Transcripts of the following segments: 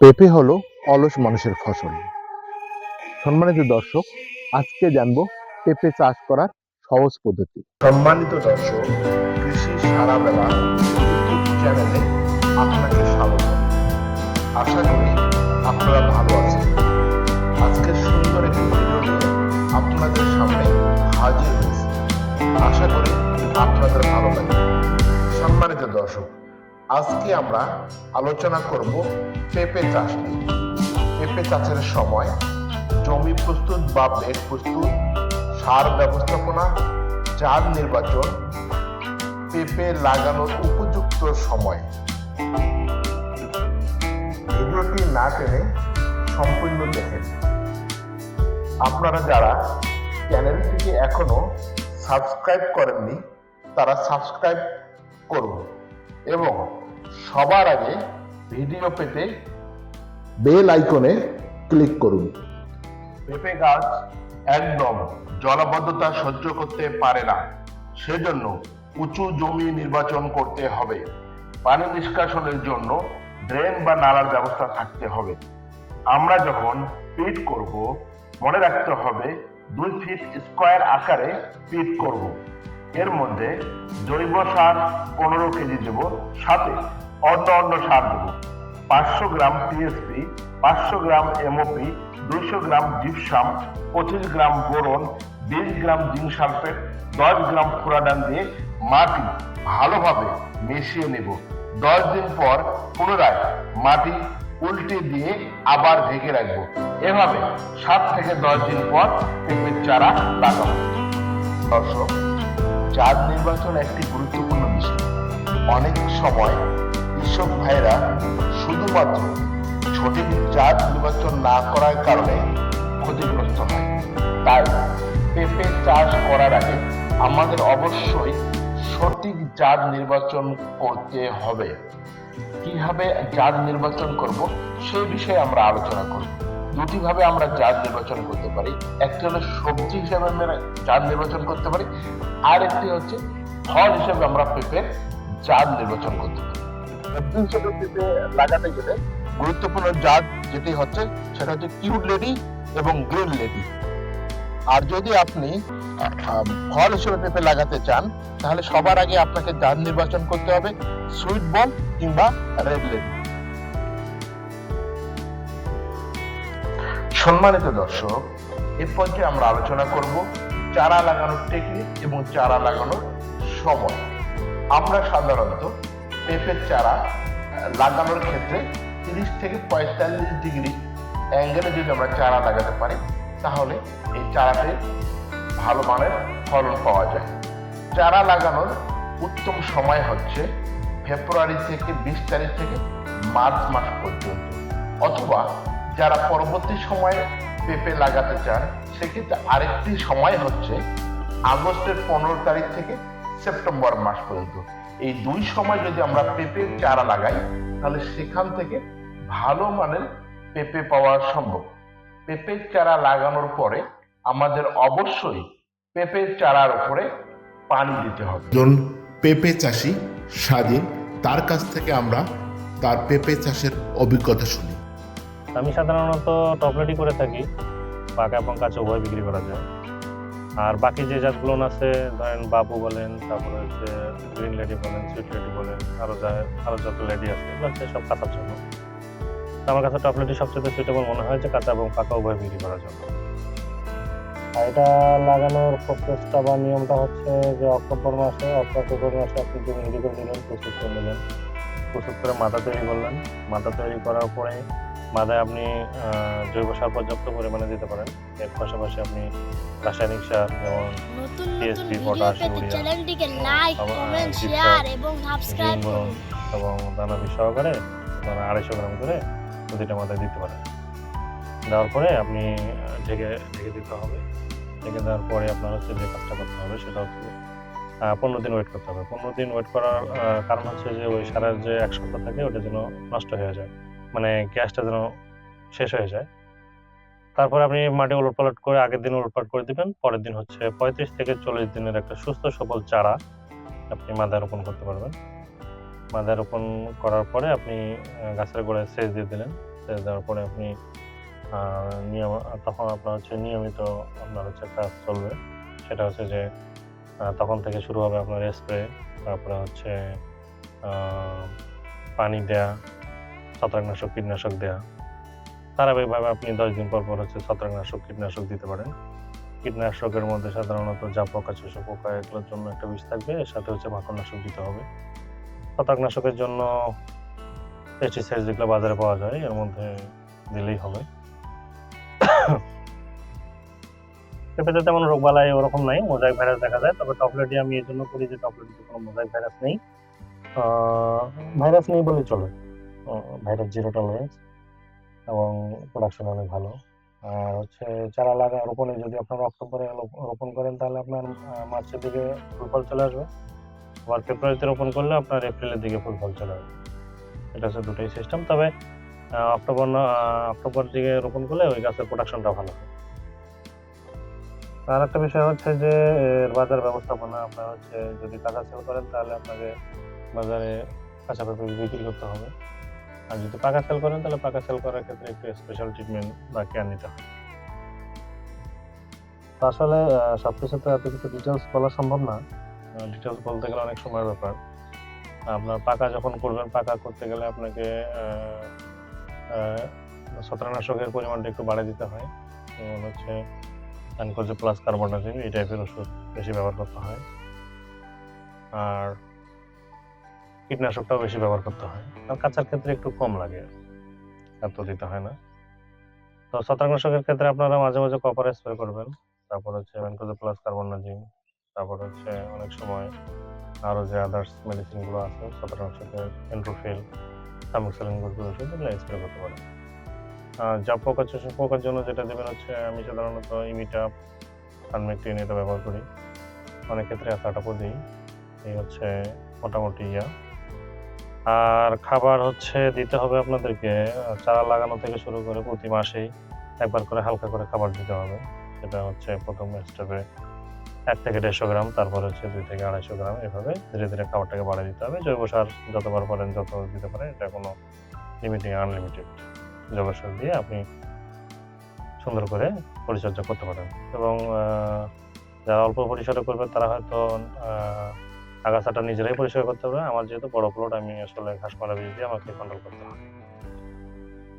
পেঁপে হলো অলস মানুষের ফসল। সম্মানিত দর্শক, আজকে জানব পেঁপে চাষ করার সহজ পদ্ধতি। সম্মানিত দর্শক, কৃষি সারা বেলা চ্যানেলে আপনাকে স্বাগত। আশা করি আপনারা ভালো আছেন। আজকে সুন্দর একটি ভিডিও আপনাদের সামনে হাজির হয়েছি। আশা করি আপনাদের ভালো লাগবে। সম্মানিত দর্শক আজকে আমরা আলোচনা করব পেঁপে চাষ নিয়ে। পেঁপে চাষের সময় জমি প্রস্তুত বা বেড প্রস্তুত, সার ব্যবস্থাপনা চার নির্বাচন, পেঁপে লাগানোর উপযুক্ত সময়। ভিডিওটি না টেনে সম্পূর্ণ দেখেন। আপনারা যারা চ্যানেলটিকে এখনও সাবস্ক্রাইব করেননি, তারা সাবস্ক্রাইব করুন এবং সবার আগে ভিডিও পেতে বেল আইকনে ক্লিক করুন। পেঁপে গাছ একদম জলাবদ্ধতা সহ্য করতে পারে না। সেজন্য উঁচু জমি নির্বাচন করতে হবে। পানি নিষ্কাশনের জন্য ড্রেন বা নালার ব্যবস্থা থাকতে হবে। আমরা যখন পিট করব, মনে রাখতে হবে দুই ফিট স্কোয়ার আকারে পিট করব। এর মধ্যে জৈব সার পনেরো কেজি দেব সাথে। অন্য অন্য সার দেব। পাঁচশো গ্রাম টিএসপি পাঁচশো গ্রাম এমওপি দুইশো গ্রাম জিপসাম পঁচিশ গ্রাম বোরন, বিশ গ্রাম জিঙ্ক সালফেট, দশ গ্রাম ফুরাডান দিয়ে মাটি ভালোভাবে মিশিয়ে নেব। দশ দিন পর পুনরায় মাটি উল্টে দিয়ে আবার ঢেকে রাখব। এভাবে সাত থেকে দশ দিন পর পেঁপের চারা লাগাবো। দর্শক চাঁদ নির্বাচন একটি গুরুত্বপূর্ণ বিষয়। অনেক সময় কৃষক ভাইরা শুধুমাত্র সঠিক চাঁদ নির্বাচন না করার কারণে ক্ষতিগ্রস্ত হয়। তাই পেঁপে চাষ করার আগে আমাদের অবশ্যই সঠিক জাত নির্বাচন করতে হবে। কীভাবে জাত নির্বাচন করব সেই বিষয়ে আমরা আলোচনা করব। দুটি ভাবে আমরা জাত নির্বাচন করতে পারি। একটি হলো সবজি হিসেবে আমরা জাত নির্বাচন করতে পারি। আর একটি হচ্ছে ফল হিসেবে আমরা পেঁপে জাত নির্বাচন করতে পারি। সবজি হিসেবে লাগাতে গেলে গুরুত্বপূর্ণ জাত যেটি হচ্ছে, সেটা হচ্ছে কিউড লেডি এবং গ্রিন লেডি আর যদি আপনি ফল হিসেবে পেঁপে লাগাতে চান, তাহলে সবার আগে আপনাকে জাত নির্বাচন করতে হবে সুইট বল কিংবা রেড লেডি সম্মানিত দর্শক, এ পর্যায়ে আমরা আলোচনা করব চারা লাগানোর টেকনিক এবং চারা লাগানোর সময়। আমরা সাধারণত পেঁপের চারা লাগানোর ক্ষেত্রে তিরিশ থেকে পঁয়তাল্লিশ ডিগ্রি অ্যাঙ্গেলে যদি আমরা চারা লাগাতে পারি, তাহলে এই চারাতে ভালো মানের ফলন পাওয়া যায়। চারা লাগানোর উত্তম সময় হচ্ছে ফেব্রুয়ারি থেকে বিশ তারিখ থেকে মার্চ মাস পর্যন্ত। অথবা যারা পরবর্তী সময়ে পেঁপে লাগাতে চান, সেক্ষেত্রে আরেকটি সময় হচ্ছে আগস্টের পনেরো তারিখ থেকে সেপ্টেম্বর মাস পর্যন্ত। এই দুই সময় যদি আমরা পেঁপের চারা লাগাই তাহলে সেখান থেকে ভালো মানের পেঁপে পাওয়া সম্ভব। পেঁপের চারা লাগানোর পরে আমাদের অবশ্যই পেঁপের চারার উপরে পানি দিতে হবে। একজন পেঁপে চাষি স্বাধীন তার কাছ থেকে আমরা তার পেঁপে চাষের অভিজ্ঞতা শুনি। আমি সাধারণত টপলেটই করে থাকি পাকা এবং কাঁচা উভয় বিক্রি করা যায়। আর বাকি যে জাতগুলো আছে ধরেন বাবু বলেন তারপরে হচ্ছে গ্রিন লেডি বলেন সুইট লেডি বলেন আরও যা আরও যত লেডি আছে এগুলো হচ্ছে সব কাঁচার জন্য। আমার কাছে টপলেটই সবচেয়ে সুইটেবল মনে হয় যে কাঁচা এবং পাকা উভয় বিক্রি করার জন্য। আর এটা লাগানোর প্রসেসটা বা নিয়মটা হচ্ছে যে অক্টোবর মাসে অক্টোবর মাসে আপনি জমি রেডি করে নিলেন প্রস্তুত করে নিলেন। প্রস্তুত করে মাথা তৈরি করলেন। মাথা তৈরি করার পরে মাদায় আপনি জৈব সার পর্যাপ্ত পরিমাণে দিতে পারেন। এর পাশাপাশি আপনি রাসায়নিক সার যেমন ভিডিও পটাশ, ইউরিয়া, এবং দানা বিষ সহকারে আপনারা আড়াইশো গ্রাম করে প্রতিটা মাথায় দিতে পারেন। দেওয়ার পরে আপনি ঢেকে ঢেকে দিতে হবে। ঢেকে দেওয়ার পরে আপনার হচ্ছে যে কাজটা করতে হবে সেটা হচ্ছে পনেরো দিন ওয়েট করতে হবে। পনেরো দিন ওয়েট করার কারণ হচ্ছে যে ওই সারের যে এক সপ্তাহ থাকে ওটা যেন নষ্ট হয়ে যায়। মানে গ্যাসটা যেন শেষ হয়ে যায়। তারপরে আপনি মাটি উলটপালট করে আগের দিন উলটপালট করে দিবেন, পরের দিন হচ্ছে পঁয়ত্রিশ থেকে চল্লিশ দিনের একটা সুস্থ সবল চারা আপনি মাদায় রোপণ করতে পারবেন। মাদায় রোপণ করার পরে আপনি গাছের গোড়ায় সেচ দিয়ে দিলেন। সেচ দেওয়ার পরে আপনি নিয়ম, তখন আপনার হচ্ছে নিয়মিত আপনার হচ্ছে কাজ চলবে। সেটা হচ্ছে যে তখন থেকে শুরু হবে আপনার স্প্রে তারপরে হচ্ছে পানি দেয়া ছত্রাকনাশক কীটনাশক দেয়া। ধারাবাহিকভাবে আপনি দশ দিন পর পর হচ্ছে ছত্রাকনাশক কীটনাশক দিতে পারেন। কীটনাশকের মধ্যে সাধারণত যা পোকা চোষা পোকা, এগুলোর জন্য একটা বিষ থাকবে, এর সাথে হচ্ছে মাকড়নাশক দিতে হবে। ছত্রাকনাশকের জন্য পেস্টিসাইড যেগুলো বাজারে পাওয়া যায়, এর মধ্যে দিলেই হবে। পেঁপেতে তেমন রোগবালাই ওরকম নাই, মোজাইক ভাইরাস দেখা যায়, তবে টপলেটি আমি এই জন্য করি যে টপলেটিতে কোনো মোজাইক ভাইরাস নেই। ভাইরাস নেই বলে চলে। ভাইরাস জিরো টলারেন্স এবং প্রোডাকশন অনেক ভালো। আর হচ্ছে চারা লাগা রোপণে যদি আপনারা অক্টোবরে রোপণ করেন, তাহলে আপনার মার্চের দিকে ফুল ফল চলে আসবে। আবার ফেব্রুয়ারিতে রোপণ করলে আপনার এপ্রিলের দিকে ফুল ফল চলে আসবে। এটা হচ্ছে দুটোই সিস্টেম তবে অক্টোবর অক্টোবর দিকে রোপণ করলে ওই গাছের প্রোডাকশনটা ভালো আর একটা বিষয় হচ্ছে যে বাজার ব্যবস্থাপনা, আপনার হচ্ছে যদি কাঁচা সেল করেন, তাহলে আপনাকে বাজারে কাঁচা পেঁপে বিক্রি করতে হবে। আর যদি পাকা সেল করেন তাহলে পাকা সেল করার ক্ষেত্রে একটু স্পেশাল ট্রিটমেন্ট বা কেয়ার নিতে তো আসলে সব কিছু তো এত কিছু ডিটেলস বলা সম্ভব না। ডিটেলস বলতে গেলে অনেক সময়ের ব্যাপার। আপনার পাকা যখন করবেন পাকা করতে গেলে আপনাকে আহ, পরিমাণটা একটু বাড়িয়ে দিতে হয়। যেমন হচ্ছে অ্যানকোজে প্লাস কার্বনাজিন এই টাইপের ওষুধ বেশি ব্যবহার করতে হয়। আর কীটনাশকটাও বেশি ব্যবহার করতে হয়। আর কাঁচার ক্ষেত্রে একটু কম লাগে। এত দিতে হয় না। তো ছত্রাকনাশকের ক্ষেত্রে আপনারা মাঝে মাঝে কপার স্প্রে করবেন। তারপর হচ্ছে ম্যানকোজে প্লাস কার্বনাজিন তারপর হচ্ছে অনেক সময় আরও যে আদার্স মেডিসিনগুলো আছে, ছত্রাকনাশকের এন্ট্রোফিল সামক্সালিন গ্রুপের স্প্রে করতে পারেন। যা পোকা চোষে পোকার জন্য যেটা দেবেন হচ্ছে, আমি সাধারণত ইমিটা সানমেকটিন এটা ব্যবহার করি। অনেক ক্ষেত্রে এত অ্যাসাটাপও দিই। এই হচ্ছে মোটামুটি ইয়া। আর খাবার হচ্ছে দিতে হবে আপনাদেরকে চারা লাগানো থেকে শুরু করে প্রতি মাসেই একবার করে হালকা করে খাবার দিতে হবে। সেটা হচ্ছে প্রথম স্টেপে এক থেকে দেড়শো গ্রাম, তারপর হচ্ছে দুই থেকে আড়াইশো গ্রাম, এভাবে ধীরে ধীরে খাবারটাকে বাড়িয়ে দিতে হবে। জৈব সার যতবার পারেন, যত দিতে পারেন, এটা কোনো লিমিটিং আনলিমিটেড জৈব সার দিয়ে আপনি সুন্দর করে পরিচর্যা করতে পারেন। এবং যারা অল্প পরিসরে করবেন, তারা হয়তো আগাছাটা নিজেরাই পরিষ্কার করতে হবে। আমার যেহেতু বড় প্লট আমি আসলে ঘাস মারা বিষ দিয়ে আমাকে কন্ট্রোল করতে হবে।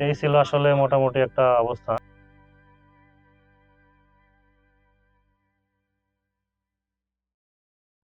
এই ছিল আসলে মোটামুটি একটা অবস্থা।